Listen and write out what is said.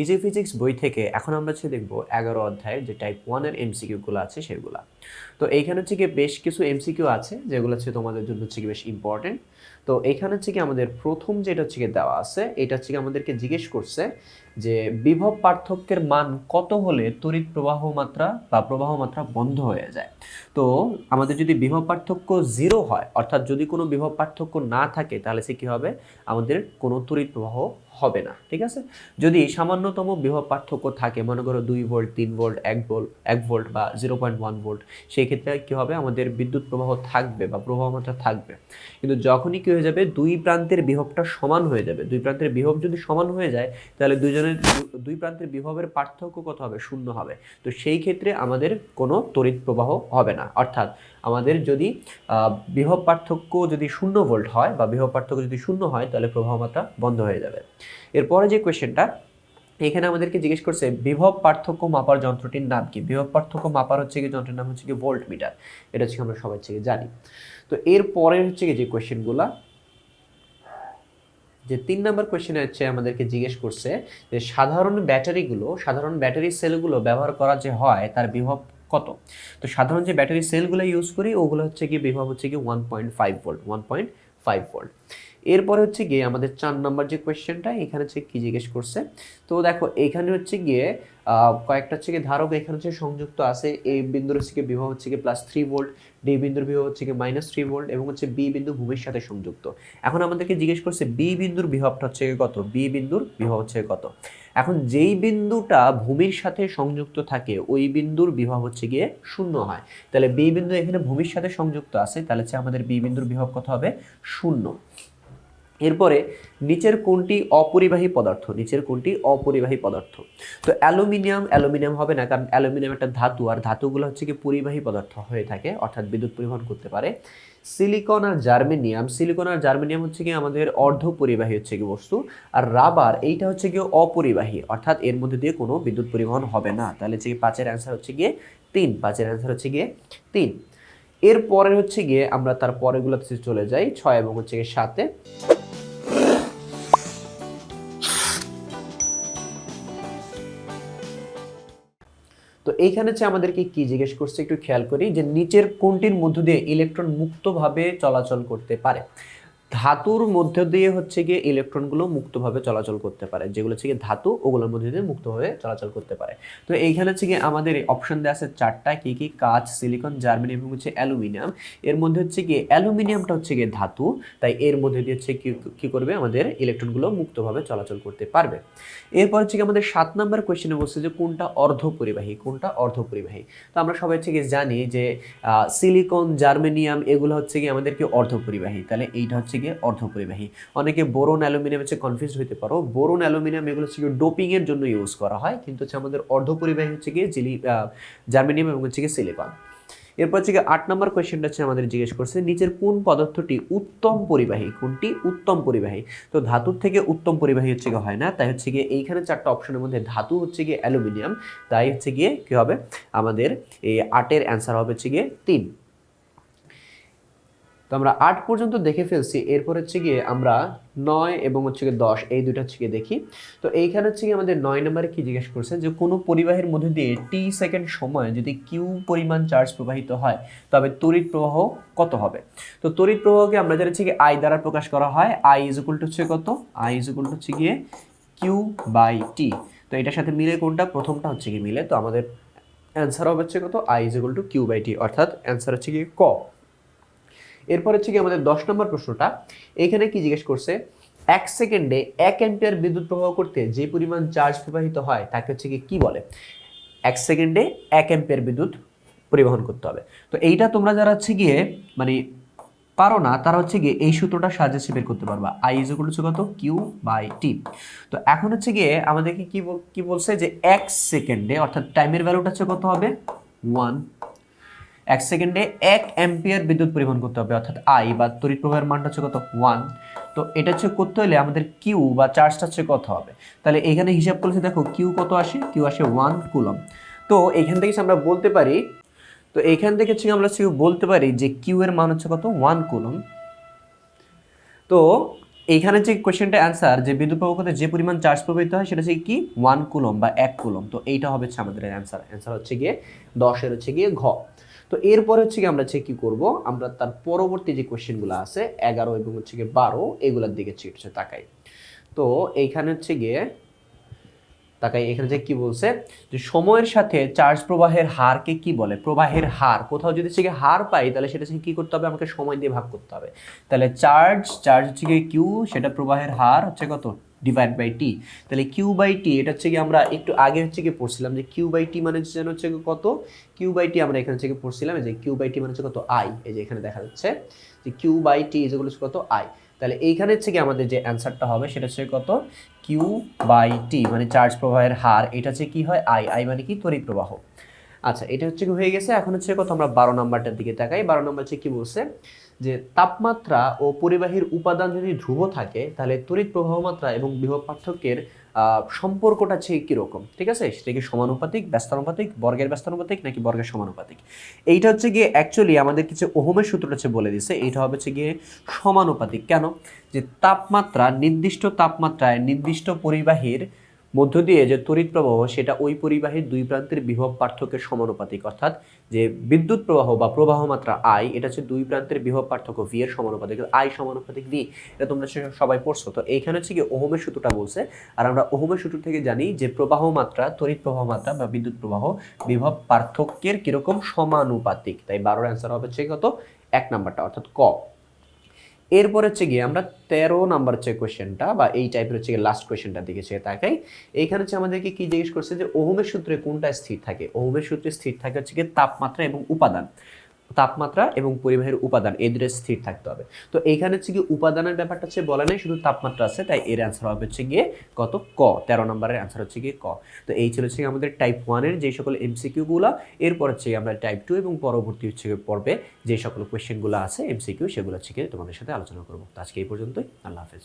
Easy physics বই থেকে এখন আমরা হচ্ছে দেখব এগারো অধ্যায়ের যে টাইপ ওয়ানের এমসিকিউগুলো আছে সেগুলো। তো এইখানে হচ্ছে বেশ কিছু এমসিকিউ আছে যেগুলো হচ্ছে তোমাদের জন্য হচ্ছে বেশ ইম্পর্টেন্ট তো এইখানে হচ্ছে কি আমাদের প্রথম যেটা হচ্ছে গিয়ে দেওয়া আছে, এটা হচ্ছে কি আমাদেরকে জিজ্ঞেস করছে যে বিভব পার্থক্যের মান কত হলে তড়িৎ প্রবাহ মাত্রা বা প্রবাহ মাত্রা বন্ধ হয়ে যায়? তো আমাদের যদি বিভব পার্থক্য জিরো হয়, অর্থাৎ যদি কোনো বিভব পার্থক্য না থাকে, তাহলে সে কী হবে? আমাদের কোনো তড়িৎ প্রবাহ হবে না, ঠিক আছে? যদি সামান্যতম বিভব পার্থক্য থাকে, মনে করো দুই ভোল্ট তিন ভোল্ট এক ভোল্ট এক ভোল্ট বা জিরো পয়েন্ট ওয়ান ভোল্ট সেই ক্ষেত্রে কী হবে? আমাদের বিদ্যুৎ প্রবাহ থাকবে বা প্রবাহ মাত্রা থাকবে। কিন্তু যখনই কী হয়ে যাবে, দুই প্রান্তের বিভবটা সমান হয়ে যাবে। দুই প্রান্তের বিভব যদি সমান হয়ে যায়, তাহলে দুইজনের দুই প্রান্তের বিভবের পার্থক্য কত হবে? শূন্য হবে। তো সেই ক্ষেত্রে আমাদের কোনো তড়িৎ প্রবাহ হবে না। অর্থাৎ আমাদের যদি বিভব পার্থক্য যদি শূন্য ভোল্ট হয় বা বিভব পার্থক্য যদি শূন্য হয়, তাহলে প্রবাহ মাত্রা বন্ধ হয়ে যাবে। এরপরে যে কোয়েশ্চেনটা এখানে আমাদেরকে জিজ্ঞেস করছে, বিভব পার্থক্য মাপার যন্ত্রটির নাম কি? বিভব পার্থক্য মাপার হচ্ছে কি? যন্ত্রের নাম হচ্ছে কি? ভোল্ট মিটার এটা হচ্ছে আমরা সবাই হচ্ছে কি জানি। তো এর পরের হচ্ছে কি? যে কোয়েশ্চেনগুলা যে তিন নম্বর কোয়েশ্চেনে হচ্ছে আমাদেরকে জিজ্ঞেস করছে যে সাধারণ ব্যাটারিগুলো সাধারণ ব্যাটারি সেলগুলো ব্যবহার করা যে হয়, তার বিভব কত? তো সাধারণ যে ব্যাটারি সেলগুলো ইউজ করি, ওগুলো হচ্ছে কি বিভব হচ্ছে কি one point five volt one point five volt এরপরে হচ্ছে গিয়ে আমাদের চার নম্বর যে কোয়েশ্চেনটা এখানে হচ্ছে কি জিজ্ঞেস করছে? তো দেখো, এখানে হচ্ছে গিয়ে কয়েকটা হচ্ছে গিয়ে ধারক এখানে হচ্ছে সংযুক্ত আছে। এ বিন্দুর হচ্ছে গিয়ে বিভব হচ্ছে গিয়ে প্লাস থ্রি ভোল্ট ডি বিন্দুর বিভব হচ্ছে গিয়ে মাইনাস থ্রি ভোল্ট এবং হচ্ছে বি বিন্দু ভূমির সাথে সংযুক্ত। এখন আমাদেরকে জিজ্ঞেস করছে বি বিন্দুর বিভবটা হচ্ছে কত? বি বিন্দুর বিভব হচ্ছে কত? এখন যেই বিন্দুটা ভূমির সাথে সংযুক্ত থাকে, ওই বিন্দুর বিভব হচ্ছে গিয়ে শূন্য হয়। তাহলে বি বিন্দু এখানে ভূমির সাথে সংযুক্ত আছে, তাহলে হচ্ছে আমাদের বি বিন্দুর বিভব কত হবে? শূন্য। এরপরে নিচের কোনটি অপরিবাহী পদার্থ? নিচের কোনটি অপরিবাহী পদার্থ? তো অ্যালুমিনিয়াম অ্যালুমিনিয়াম হবে না, কারণ অ্যালুমিনিয়াম একটা ধাতু, আর ধাতুগুলো হচ্ছে কি পরিবাহী পদার্থ হয়ে থাকে, অর্থাৎ বিদ্যুৎ পরিবহন করতে পারে। সিলিকন আর জার্মেনিয়াম, সিলিকন আর জার্মেনিয়াম হচ্ছে কি আমাদের অর্ধ পরিবাহী হচ্ছে কি বস্তু, আর রাবার এইটা হচ্ছে কি অপরিবাহী, অর্থাৎ এর মধ্যে দিয়ে কোনো বিদ্যুৎ পরিবহন হবে না। তাহলে হচ্ছে পাঁচের অ্যান্সার হচ্ছে গিয়ে তিন, পাঁচের অ্যান্সার হচ্ছে গিয়ে তিন। এর পরে হচ্ছে গিয়ে আমরা তার পরেগুলোতে চলে যাই, ছয় এবং হচ্ছে গিয়ে সাতে। তো এইখানে হচ্ছে আমাদেরকে কি জিজ্ঞেস করছে একটু খেয়াল করি যে নিচের কোনটির মধ্য দিয়ে ইলেকট্রন মুক্তভাবে চলাচল করতে পারে? ধাতুর মধ্য দিয়ে হচ্ছে গিয়ে ইলেকট্রনগুলো মুক্তভাবে চলাচল করতে পারে, যেগুলো হচ্ছে গিয়ে ধাতু ওগুলোর মধ্যে দিয়ে মুক্তভাবে চলাচল করতে পারে। তো এইখানে হচ্ছে গিয়ে আমাদের অপশন দেওয়া আছে চারটা কি কি? কাঁচ সিলিকন জার্মেনিয়াম এবং হচ্ছে অ্যালুমিনিয়াম এর মধ্যে হচ্ছে গিয়ে অ্যালুমিনিয়ামটা হচ্ছে গিয়ে ধাতু, তাই এর মধ্যে দিয়ে হচ্ছে কি করবে আমাদের ইলেকট্রনগুলো মুক্তভাবে চলাচল করতে পারবে। এরপর হচ্ছে আমাদের সাত নম্বর কোয়েশ্চেনে বলছে যে কোনটা অর্ধ পরিবাহী কোনটা অর্ধ পরিবাহী তো আমরা সবাই হচ্ছে কি জানি যে সিলিকন জার্মেনিয়াম এগুলো হচ্ছে গিয়ে আমাদেরকে অর্ধ পরিবাহী তাহলে এইটা হচ্ছে গিয়ে অর্ধ পরিবাহী অনেকে বোরন, অ্যালুমিনিয়াম হচ্ছে কনফিউজ হতে পারো। বোরন, অ্যালুমিনিয়াম এগুলো হচ্ছে গিয়ে ডোপিং এর জন্য ইউজ করা হয়। কিন্তু হচ্ছে আমাদের অর্ধ পরিবাহী হচ্ছে গিয়ে জিলি জার্মেনিয়াম এবং হচ্ছে গিয়ে সিলিকন এরপর হচ্ছে আট নম্বর কোয়েশ্চেনটা হচ্ছে আমাদের জিজ্ঞেস করছে, নিচের কোন পদার্থটি উত্তম পরিবাহী? কোনটি উত্তম পরিবাহী? তো ধাতুর থেকে উত্তম পরিবাহী হচ্ছে গিয়ে হয় না। তাই হচ্ছে গিয়ে এইখানে চারটা অপশনের মধ্যে ধাতু হচ্ছে গিয়ে অ্যালুমিনিয়াম। তাই হচ্ছে গিয়ে কি হবে? আমাদের এই আটের অ্যান্সার হবে হচ্ছে গিয়ে তিন। তো আমরা আট পর্যন্ত দেখে ফেলছি। এরপর হচ্ছে গিয়ে আমরা নয় এবং হচ্ছে গিয়ে দশ, এই দুটো হচ্ছে গিয়ে দেখি। তো এইখানে হচ্ছে গিয়ে আমাদের নয় নম্বরে কি জিজ্ঞেস করছে যে, কোনো পরিবাহের মধ্যে দিয়ে টি সেকেন্ড সময় যদি কিউ পরিমাণ চার্জ প্রবাহিত হয়, তবে তড়িৎ প্রবাহ কত হবে? তো তড়িৎ প্রবাহকে আমরা জানি হচ্ছে গিয়ে আই দ্বারা প্রকাশ করা হয়। আই ইজ ইকুয়াল টু হচ্ছে কত? আই ইজ ইকুয়াল টু হচ্ছে গিয়ে কিউ বাই টি তো এটার সাথে মিলে কোনটা? প্রথমটা হচ্ছে কি মিলে। তো আমাদের অ্যান্সার হবে হচ্ছে কত? I is equal to Q by T অর্থাৎ অ্যান্সার হচ্ছে গিয়ে ক। এরপর হচ্ছে কি আমাদের দশ নম্বর প্রশ্নটা। এখানে কি জিজ্ঞেস করছে, এক সেকেন্ডে এক অ্যাম্পিয়ার বিদ্যুৎ প্রবাহ করতে যে পরিমাণ চার্জ প্রবাহিত হয়, তাকে হচ্ছে কি কি বলে? এক সেকেন্ডে এক অ্যাম্পিয়ার বিদ্যুৎ পরিবহন করতে হবে। তো এইটা তোমরা যারা হচ্ছে গিয়ে মানে পারো না, তারা হচ্ছে গিয়ে এই সূত্রটা সাহায্যে সে বের করতে পারবা। আই ইজ হচ্ছে কত? কিউ বাই টি তো এখন হচ্ছে গিয়ে আমাদেরকে কি কি বলছে যে এক সেকেন্ডে, অর্থাৎ টাইমের ভ্যালুটা হচ্ছে কত হবে? ওয়ান এক সেকেন্ডে এক অ্যাম্পিয়ার বিদ্যুৎ পরিবহন করতে হবে, অর্থাৎ আই বা তড়িৎ প্রবাহের মানটা হচ্ছে কত? ওয়ান তো এটা হচ্ছে করতে হলে আমাদের কিউ বা চার্জটা হচ্ছে কত হবে? তাহলে এখানে হিসাব করলে দেখো কিউ কত আসে? কিউ আসে ওয়ান কুলম তো এখান থেকে আমরা বলতে পারি, তো এখান থেকে হচ্ছে আমরা হচ্ছে বলতে পারি যে কিউ এর মান হচ্ছে কত? ওয়ান কুলম তো এইখানে যে কোয়েশ্চেনটা অ্যান্সার যে বিদ্যুৎ প্রবাহতে যে পরিমাণ চার্জ প্রবাহিত হয়, সেটা হচ্ছে কি? ওয়ান কুলম বা এক কুলম তো এইটা হবে হচ্ছে আমাদের অ্যান্সার অ্যান্সার হচ্ছে গিয়ে দশের হচ্ছে গিয়ে ঘ। তো এরপরে হচ্ছে গিয়ে আমরা হচ্ছে কি করব? আমরা তার পরবর্তী যে কোয়েশ্চেনগুলো আছে, এগারো এবং হচ্ছে গিয়ে বারো, এগুলোর দিকে হচ্ছে তাকাই। তো এইখানে হচ্ছে গিয়ে তাকাই, এখানে যে কি বলছে? যে সময়ের সাথে চার্জ প্রবাহের হারকে কি বলে? প্রবাহের হার। কোথাও যদি হচ্ছে হার পাই, তাহলে সেটা হচ্ছে কি করতে হবে? আমাকে সময় দিয়ে ভাগ করতে হবে। তাহলে চার্জ চার্জ হচ্ছে গিয়ে কিউ সেটা প্রবাহের হার হচ্ছে কত? ডিভাইড বাই টি তাহলে কিউ বাই টি এটা হচ্ছে কি আমরা একটু আগে হচ্ছে কি পড়ছিলাম যে কিউ বাই টি মানে যেন হচ্ছে কত? কিউ বাই টি আমরা এখানে হচ্ছে পড়ছিলাম যে কিউ বাই টি মানে হচ্ছে কত? আই এই যে এখানে দেখা যাচ্ছে যে কিউ বাই টি যেগুলো হচ্ছে কত? আই তাহলে এইখানে হচ্ছে কি আমাদের যে অ্যান্সারটা হবে সেটা হচ্ছে কত? কিউ বাই টি মানে চার্জ প্রবাহের হার, এটা হচ্ছে কি হয়? আই আই মানে কি? তড়িৎ প্রবাহ। আচ্ছা এটা হচ্ছে কি হয়ে গেছে, এখন হচ্ছে কত? আমরা বারো নাম্বারটার দিকে তাকাই, বারো নাম্বার হচ্ছে কি বলছে? যে তাপমাত্রা ও পরিবাহীর উপাদান যদি ধ্রুব থাকে, তাহলে তড়িৎ প্রবাহ মাত্রা এবং বিভব পার্থক্যের সম্পর্কটা হচ্ছে কীরকম? ঠিক আছে? সেটা কি সমানুপাতিক, ব্যস্তানুপাতিক, বর্গের ব্যস্তানুপাতিক নাকি বর্গের সমানুপাতিক? এইটা হচ্ছে গিয়ে অ্যাকচুয়ালি আমাদের কিছু ওহমের সূত্রটা হচ্ছে বলে দিছে এইটা হবে হচ্ছে গিয়ে সমানুপাতিক। কেন? যে তাপমাত্রা, নির্দিষ্ট তাপমাত্রায় নির্দিষ্ট পরিবাহীর মধ্য দিয়ে যে তড়িৎ প্রবাহ, সেটা ওই পরিবাহীর দুই প্রান্তের বিভব পার্থক্যের সমানুপাতিক। অর্থাৎ যে বিদ্যুৎ প্রবাহ বা প্রবাহ মাত্রা আই এটা হচ্ছে দুই প্রান্তের বিভব পার্থক্য ভি এর সমানুপাতিক। আই সমানুপাতিক ভি এটা তোমরা সবাই পড়ছো। তো এইখানে হচ্ছে কি ওহমের সূত্রটা বলছে, আর আমরা ওহমের সূত্র থেকে জানি যে প্রবাহ মাত্রা, তড়িৎ প্রবাহ মাত্রা বা বিদ্যুৎ প্রবাহ বিভব পার্থক্যের কীরকম সমানুপাতিক। তাই বারোর অ্যান্সার হবে হচ্ছে কত? এক নাম্বারটা, অর্থাৎ ক। এরপর হচ্ছে গিয়ে আমরা তেরো নাম্বার হচ্ছে কোয়েশ্চেনটা বা এই টাইপের হচ্ছে গিয়ে লাস্ট কোয়েশ্চেনটা দিকে চেয়ে তাকাই এইখানে হচ্ছে আমাদেরকে কি জিজ্ঞেস করছে যে ওহমের সূত্রে কোনটা স্থির থাকে? ওহমের সূত্রে স্থির থাকে হচ্ছে গিয়ে তাপমাত্রা এবং উপাদান। তাপমাত্রা এবং পরিবাহের উপাদান এই দুটো স্থির থাকতে হবে। তো এইখানে হচ্ছে গিয়ে উপাদানের ব্যাপারটা হচ্ছে বলা নেই, শুধু তাপমাত্রা আছে, তাই এর অ্যান্সার হবে হচ্ছে গিয়ে কত? ক। তেরো নম্বরের অ্যান্সার হচ্ছে গিয়ে ক। তো এই ছিল হচ্ছে আমাদের টাইপ ওয়ানের যে সকল এমসিকিউগুলো এরপর হচ্ছে আমরা টাইপ টু এবং পরবর্তী হচ্ছে পর্বে যে সকল কোয়েশ্চেনগুলো আছে এমসিকিউ সেগুলো হচ্ছে গিয়ে তোমাদের সাথে আলোচনা করব। তো আজকে এই পর্যন্তই, আল্লাহ হাফেজ।